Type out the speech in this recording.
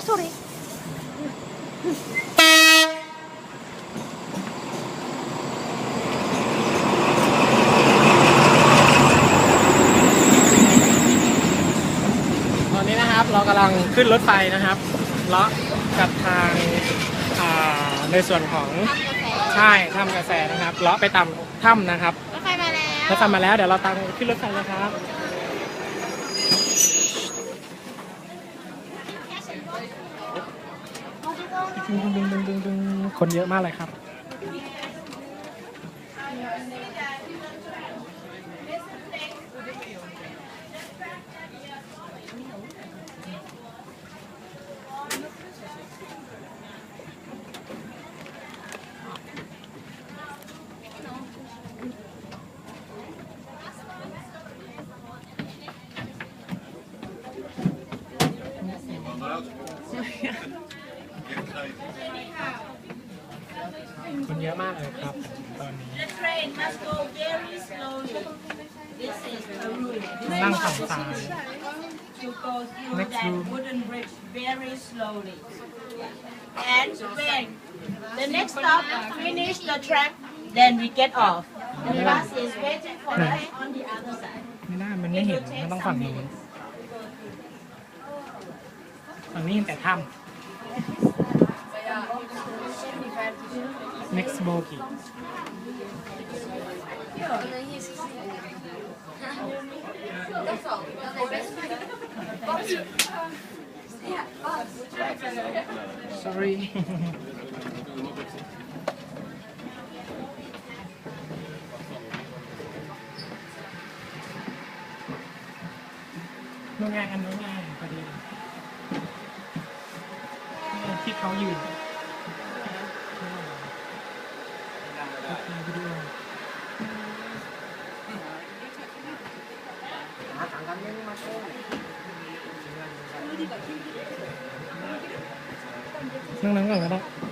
Ah, sorry. ตอนนี้นะครับเรากำลังขึ้นรถไฟนะครับเลาะกับทางในส่วนของทำาแใช่ถ้ำกระแสนะครับเลาะไปตามถ้ำนะครับ รถไฟมาแล้ว ถ้ามาแล้วเดี๋ยวเราตามขึ้นรถไฟนะครับ ดึงดึงดึงดึงดึงคนเยอะมากเลยครับ คนเยอะมากเลยครับตอนนี้ The train must go very slowly. This is a room. นั่งฝั่งซ้าย To go through Next that room. wooden bridge very slowly. And when the next stop finish the track, then we get off. The bus is waiting for us on the other side. ไม่ได้มันไม่เห็น มันต้องฝั่งนี้นฝั่งนี้เห็นแต่ถ้ำ next bogie sorry นู่นไงอันนู้นไงพอดีนี่ที่เขายืน วิดีโอนั่งนั้นก่อนก็ได้